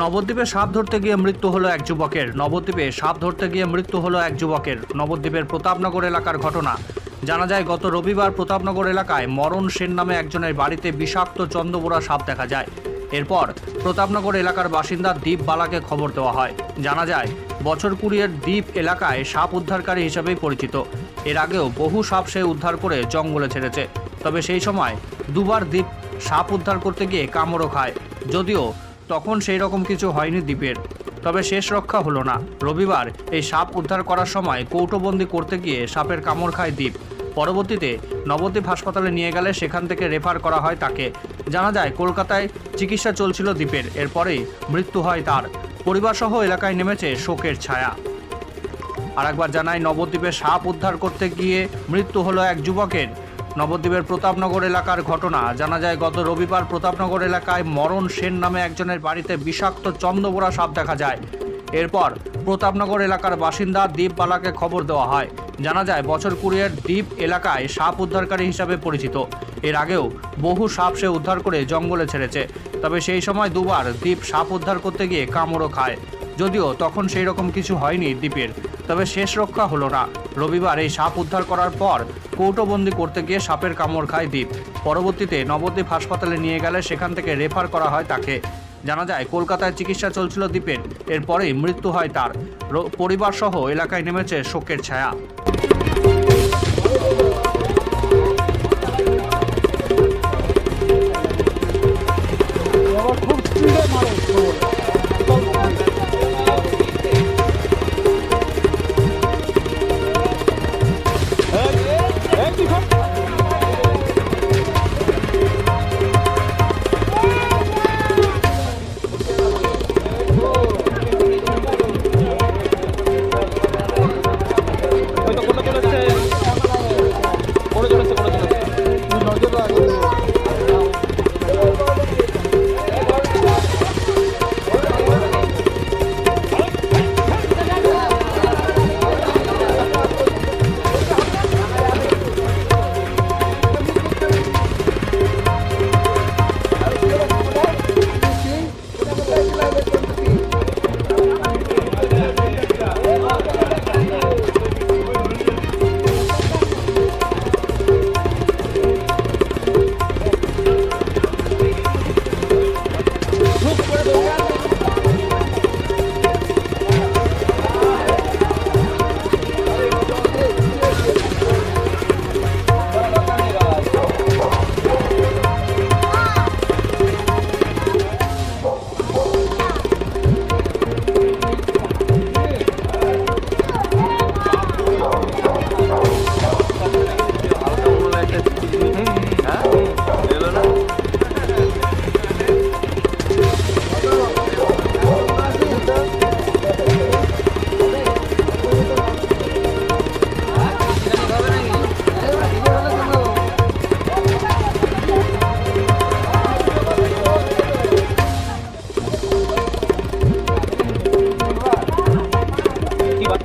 নবদ্বীপে সাপ ধরতে গিয়ে মৃত্যু হলো এক যুবকের। নবদ্বীপে সাপ ধরতে গিয়ে মৃত্যু হলো এক যুবকের। নবদ্বীপের প্রতাপনগর এলাকার ঘটনা। জানা যায়, গত রবিবার প্রতাপনগর এলাকায় মরণ সেন নামে একজনের বাড়িতে বিষাক্ত চন্দ্রবোড়া সাপ দেখা যায়। এরপর প্রতাপনগর এলাকার বাসিন্দা দ্বীপ বালাকে খবর দেওয়া হয়। জানা যায়, বছর কুড়িয়ের দ্বীপ এলাকায় সাপ উদ্ধারকারী হিসেবেই পরিচিত। এর আগেও বহু সাপ সে উদ্ধার করে জঙ্গলে ছেড়েছে। তবে সেই সময় দুবার দ্বীপ সাপ উদ্ধার করতে গিয়ে কামড়ও খায়। যদিও তখন সেই রকম কিছু হয়নি দ্বীপের। তবে শেষ রক্ষা হলো না। রবিবার এই সাপ উদ্ধার করার সময় কৌটোবন্দি করতে গিয়ে সাপের কামড় খায় দ্বীপ। পরবর্তীতে নবদ্বীপ হাসপাতালে নিয়ে গেলে সেখান থেকে রেফার করা হয় তাকে। জানা যায়, কলকাতায় চিকিৎসা চলছিল দ্বীপের। এরপরেই মৃত্যু হয় তার। পরিবারসহ এলাকায় নেমেছে শোকের ছায়া। আর একবার জানাই নবদ্বীপে সাপ উদ্ধার করতে গিয়ে মৃত্যু হলো এক যুবকের। নবদ্বীপের প্রতাপনগর এলাকার ঘটনা। জানা যায়, গত রবিবার প্রতাপনগর এলাকায় মরণ সেন নামে একজনের বাড়িতে বিষাক্ত চন্দ্রবোড়া সাপ দেখা যায়। এরপর প্রতাপনগর এলাকার বাসিন্দা দ্বীপবালাকে খবর দেওয়া হয়। জানা যায়, বছর কুড়িয়ের দ্বীপ এলাকায় সাপ উদ্ধারকারী হিসাবে পরিচিত। এর আগেও বহু সাপ সে উদ্ধার করে জঙ্গলে ছেড়েছে। তবে সেই সময় দুবার দ্বীপ সাপ উদ্ধার করতে গিয়ে কামড়ও খায়। যদিও তখন সেই রকম কিছু হয়নি দ্বীপের তবে শেষ রক্ষা হলো না। রবিবার এই সাপ উদ্ধার করার পর কৌটোবন্দি করতে গিয়ে সাপের কামড় খায় দ্বীপ পরবর্তীতে নবদ্বীপ হাসপাতালে নিয়ে গেলে সেখান থেকে রেফার করা হয় তাকে। জানা যায়, কলকাতায় চিকিৎসা চলছিল দ্বীপের এরপরেই মৃত্যু হয় তার। পরিবারসহ এলাকায় নেমেছে শোকের ছায়া।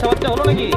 বাচ্চা হলো নাকি?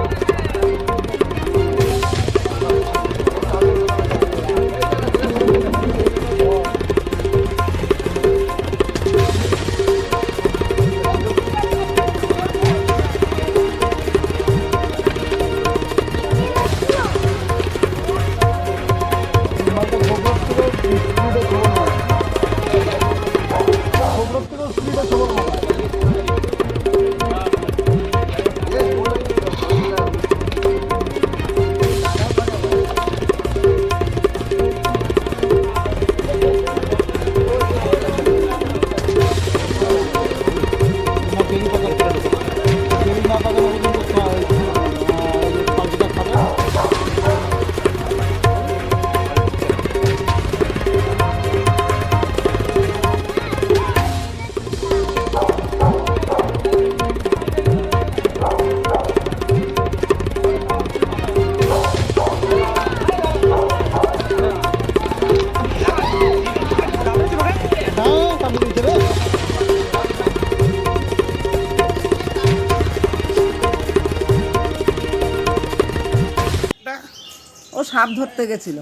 সাপ ধরতে গেছিল।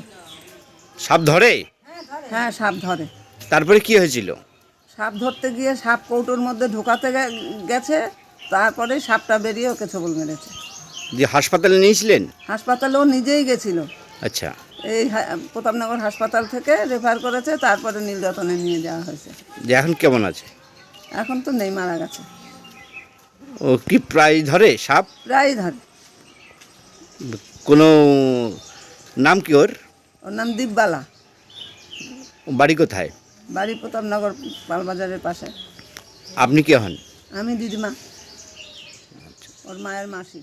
সাপ ধরে? হ্যাঁ সাপ ধরে। তারপরে কি হয়েছিল? সাপ ধরতে গিয়ে সাপ কৌটোর মধ্যে ঢোকাতে গেছে তারপরে সাপটা বেরিয়ে ওকে ছবল মেরেছে। যে হাসপাতালে নিয়েছিলেন? হাসপাতালেও নিজেই গেছিল। আচ্ছা। এই প্রতাপনগর হাসপাতাল থেকে রেফার করেছে তারপরে নীলরতনে নিয়ে যাওয়া হয়েছে। যে এখন কেমন আছে? এখন তো নেই মারা গেছে। ও কি প্রায় ধরে সাপ? প্রায় ধরে। কোনো নাম কি ওর? ওর নাম দীপবালা। বাড়ি কোথায়? বাড়ি প্রতাপনগর পালবাজারের পাশে। আপনি কে হন? আমি দিদিমা। ওর মায়ের মাসি।